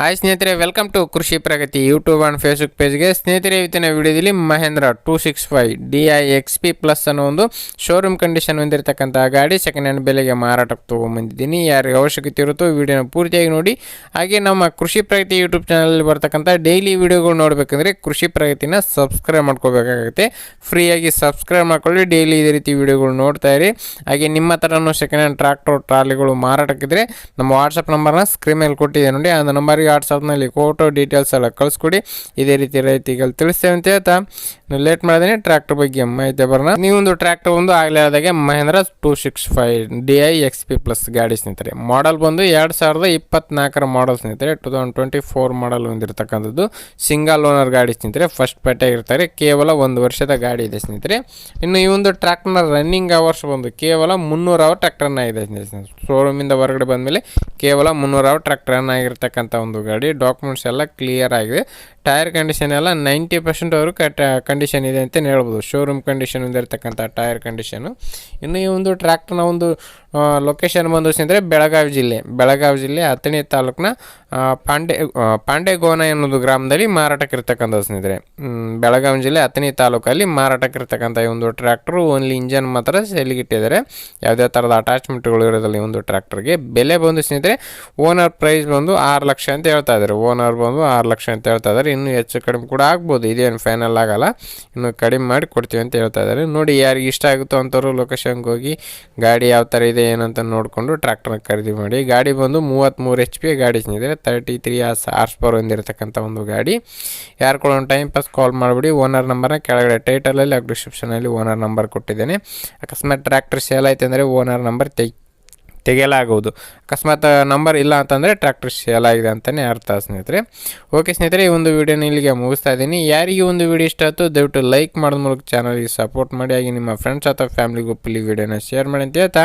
Hi ಸ್ನೇಹಿತರೆ welcome to Krishi Pragati YouTube and Facebook ಪೇಜ್ಗೆ ಸ್ನೇಹಿತರೆ, ಇವತ್ತಿನ ವಿಡಿಯೋದಲ್ಲಿ Mahindra two six five D I X P plus ಅನ್ನೋ ಒಂದು ಶೋರೂಮ್ ಕಂಡೀಷನ್ ಹೊಂದಿರತಕ್ಕಂಥ ಗಾಡಿ ಸೆಕೆಂಡ್ ಹ್ಯಾಂಡ್ ಬೆಲೆಗೆ ಮಾರಾಟಕ್ಕೆ ತೊಗೊಂಬಂದಿದ್ದೀನಿ. ಯಾರಿಗೆ ಅವಶ್ಯಕತೆ ಇರುತ್ತೋ ವಿಡಿಯೋನ ಪೂರ್ತಿಯಾಗಿ ನೋಡಿ. ಹಾಗೆ ನಮ್ಮ ಕೃಷಿ ಪ್ರಗತಿ ಯೂಟ್ಯೂಬ್ ಚಾನಲಲ್ಲಿ ಬರ್ತಕ್ಕಂಥ ಡೈಲಿ ವಿಡಿಯೋಗಳು ನೋಡಬೇಕಂದ್ರೆ ಕೃಷಿ ಪ್ರಗತಿನ ಸಬ್ಸ್ಕ್ರೈಬ್ ಮಾಡ್ಕೋಬೇಕಾಗುತ್ತೆ. ಫ್ರೀಯಾಗಿ ಸಬ್ಸ್ಕ್ರೈಬ್ ಮಾಡ್ಕೊಳ್ಳಿ ಡೈಲಿ ಇದೇ ರೀತಿ ವಿಡಿಯೋಗಳು ನೋಡ್ತಾ ಇರಿ. ಹಾಗೆ ನಿಮ್ಮ ಥರನೂ ಸೆಕೆಂಡ್ ಹ್ಯಾಂಡ್ ಟ್ರಾಕ್ಟರ್ ಟ್ರಾಲಿಗಳು ಮಾರಾಟಕ್ಕಿದ್ರೆ ನಮ್ಮ ವಾಟ್ಸಪ್ ನಂಬರ್ನ ಸ್ಕ್ರೀನ್ ಮೇಲೆ ಕೊಟ್ಟಿದೆ ನೋಡಿ. ಆ ನಂಬರ್ಗೆ ವಾಟ್ಸಪ್ನಲ್ಲಿ ಫೋಟೋ ಡೀಟೇಲ್ಸ್ ಎಲ್ಲ ಕಳಿಸ್ಕೊಡಿ. ಇದೇ ರೀತಿ ರೈತಿಗಳು ತಿಳಿಸ್ತೇವೆ ಅಂತ ಹೇಳ್ತಾ. ನಾನು ಲೇಟ್ ಮಾಡಿದ್ದೀನಿ ಟ್ರ್ಯಾಕ್ಟರ್ ಬಗ್ಗೆ ಮಾಹಿತಿ ಬರೋಣ. ನೀವೊಂದು ಟ್ರ್ಯಾಕ್ಟರ್ ಒಂದು ಆಗಲೇ ಆದಾಗೆ Mahindra two six five D I X P plus ಗಾಡಿ ಸ್ನೇಹಿತರೆ. ಮಾಡಲ್ ಬಂದು ಎರಡು ಸಾವಿರದ ಇಪ್ಪತ್ನಾಲ್ಕರ ಮಾಡಲ್ ಸ್ನೇಹಿತರೆ. Two thousand twenty four model ಹೊಂದಿರತಕ್ಕಂಥದ್ದು single owner ಗಾಡಿ ಸ್ನೇಹಿತರೆ. ಫಸ್ಟ್ ಪೇಟೆ ಇರ್ತಾರೆ ಕೇವಲ ಒಂದು ವರ್ಷದ ಗಾಡಿ ಇದೆ ಸ್ನೇಹಿತರೆ. ಇನ್ನು ಈ ಒಂದು ಟ್ರ್ಯಾಕ್ಟರ್ನ ರನ್ನಿಂಗ್ ಅವರ್ಸ್ ಬಂದು ಕೇವಲ ಮುನ್ನೂರು ಅವರ್ ಟ್ರ್ಯಾಕ್ಟರ್ನ ಇದೆ ಸ್ನೇಹಿತರೆ. ಶೋರೂಮಿಂದ ಹೊರಗಡೆ ಬಂದಮೇಲೆ ಕೇವಲ ಮುನ್ನೂರು ಟ್ರ್ಯಾಕ್ಟರ್ ರನ್ ಆಗಿರ್ತಕ್ಕಂಥ ಒಂದು ಗಾಡಿ. ಡಾಕ್ಯುಮೆಂಟ್ಸ್ ಎಲ್ಲ ಕ್ಲಿಯರ್ ಆಗಿದೆ. ಟೈರ್ ಕಂಡೀಷನ್ ಎಲ್ಲ ನೈಂಟಿ ಪರ್ಸೆಂಟ್ ಅವರು ಕಂಡೀಷನ್ ಇದೆ ಅಂತ ಹೇಳ್ಬೋದು. ಶೋರೂಮ್ ಕಂಡೀಷನ್ ಇರ್ತಕ್ಕಂಥ ಟೈರ್ ಕಂಡೀಷನು ಇನ್ನು ಈ ಒಂದು ಟ್ರ್ಯಾಕ್ಟರ್ನ ಒಂದು ಲೊಕೇಶನ್ ಬಂದು ಸ್ನೇಹಿತರೆ ಬೆಳಗಾವಿ ಜಿಲ್ಲೆ. ಬೆಳಗಾವಿ ಜಿಲ್ಲೆ ಅಥಣಿ ತಾಲೂಕಿನ ಪಾಂಡೆ ಪಾಂಡೆಗೋನ ಎನ್ನುವುದು ಗ್ರಾಮದಲ್ಲಿ ಮಾರಾಟಕ್ಕಿರ್ತಕ್ಕಂಥ ಸ್ನೇಹಿತರೆ. ಬೆಳಗಾವಿ ಜಿಲ್ಲೆ ಅಥಣಿ ತಾಲೂಕಲ್ಲಿ ಮಾರಾಟಕ್ಕಿರ್ತಕ್ಕಂಥ ಈ ಒಂದು ಟ್ರ್ಯಾಕ್ಟ್ರು ಓನ್ಲಿ ಇಂಜನ್ ಮಾತ್ರ ಸೆಲ್ಗಿಟ್ಟಿದ್ದಾರೆ ಯಾವುದೇ ಥರದ ಅಟ್ಯಾಚ್ಮೆಂಟ್ಗಳು ಇರೋದಿಲ್ಲ ಈ ಒಂದು ಟ್ರ್ಯಾಕ್ಟರ್ಗೆ ಬೆಲೆ ಬಂದು ಸ್ನೇಹಿತರೆ ಓನರ್ ಪ್ರೈಸ್ ಬಂದು ಆರು ಲಕ್ಷ ಅಂತ ಹೇಳ್ತಾ ಇದ್ದಾರೆ. ಓನರ್ ಬಂದು ಆರು ಲಕ್ಷ ಅಂತ ಹೇಳ್ತಾ ಇದ್ದಾರೆ. ಇನ್ನೂ ಹೆಚ್ಚು ಕಡಿಮೆ ಕೂಡ ಆಗ್ಬೋದು. ಇದೇನು ಫೈನಲ್ ಆಗಲ್ಲ. ಇನ್ನು ಕಡಿಮೆ ಮಾಡಿ ಕೊಡ್ತೀವಿ ಅಂತ ಹೇಳ್ತಾ ಇದ್ದಾರೆ. ನೋಡಿ ಯಾರಿಗೆ ಇಷ್ಟ ಆಗುತ್ತೋ ಅಂಥವ್ರು ಲೊಕೇಶನ್ಗೆ ಹೋಗಿ, ಗಾಡಿ ಯಾವ ಥರ ಇದೆ ಏನಂತ ನೋಡಿಕೊಂಡು ಟ್ರ್ಯಾಕ್ಟರ್ನ ಖರೀದಿ ಮಾಡಿ. ಗಾಡಿ ಬಂದು ಮೂವತ್ತ್ಮೂರು ಎಚ್ ಪಿ ಗಾಡಿ ಇದೆ thirty three horse horse power ಹೊಂದಿರತಕ್ಕಂಥ ಒಂದು ಗಾಡಿ. ಯಾರು ಕೂಡ ಒಂದು ಟೈಮ್ ಪಾಸ್ ಕಾಲ್ ಮಾಡಿಬಿಡಿ. ಓನರ್ ನಂಬರ್ನ ಕೆಳಗಡೆ ಟೈಟಲಲ್ಲಿ ಹಾಗೂ ಡಿಸ್ಕ್ರಿಪ್ಷನಲ್ಲಿ ಓನರ್ ನಂಬರ್ ಕೊಟ್ಟಿದ್ದೇನೆ. ಅಕಸ್ಮಾತ್ ಟ್ರ್ಯಾಕ್ಟರ್ ಸೇಲ್ ಆಯ್ತು ಅಂದರೆ ಓನರ್ ನಂಬರ್ ತೆಗಿ ತೆಗೆಯಲಾಗುವುದು. ಅಕಸ್ಮಾತ್ ನಂಬರ್ ಇಲ್ಲ ಅಂತಂದರೆ ಟ್ರ್ಯಾಕ್ಟರ್ ಸೇಲ್ ಆಗಿದೆ ಅಂತಲೇ ಅರ್ಥ, ಸ್ನೇಹಿತರೆ. ಓಕೆ, ಸ್ನೇಹಿತರೆ, ಈ ಒಂದು ವಿಡಿಯೋನ ಇಲ್ಲಿಗೆ ಮುಗಿಸ್ತಾ ಇದ್ದೀನಿ. ಯಾರಿಗೆ ಒಂದು ವಿಡಿಯೋ ಇಷ್ಟ ಆಯ್ತು, ದಯವಿಟ್ಟು ಲೈಕ್ ಮಾಡೋದ್ರ ಮೂಲಕ ಚಾನಲ್ಗೆ ಸಪೋರ್ಟ್ ಮಾಡಿ, ಹಾಗೆ ನಿಮ್ಮ ಫ್ರೆಂಡ್ಸ್ ಅಥವಾ ಫ್ಯಾಮಿಲಿ ಗ್ರೂಪಲ್ಲಿ ವಿಡಿಯೋನ ಶೇರ್ ಮಾಡಿ ಅಂತ ಹೇಳ್ತಾ,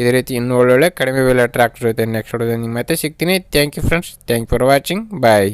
ಇದೇ ರೀತಿ ಇನ್ನೂ ಒಳ್ಳೊಳ್ಳೆ ಕಡಿಮೆ ಬೆಲೆ ಟ್ರ್ಯಾಕ್ಟರ್ ಜೊತೆ ನೆಕ್ಸ್ಟ್ ವಿಡಿಯೋದಲ್ಲಿ ನಿಮ್ಮ ಮತ್ತೆ ಸಿಗ್ತೀನಿ. Thank you friends thank you for watching bye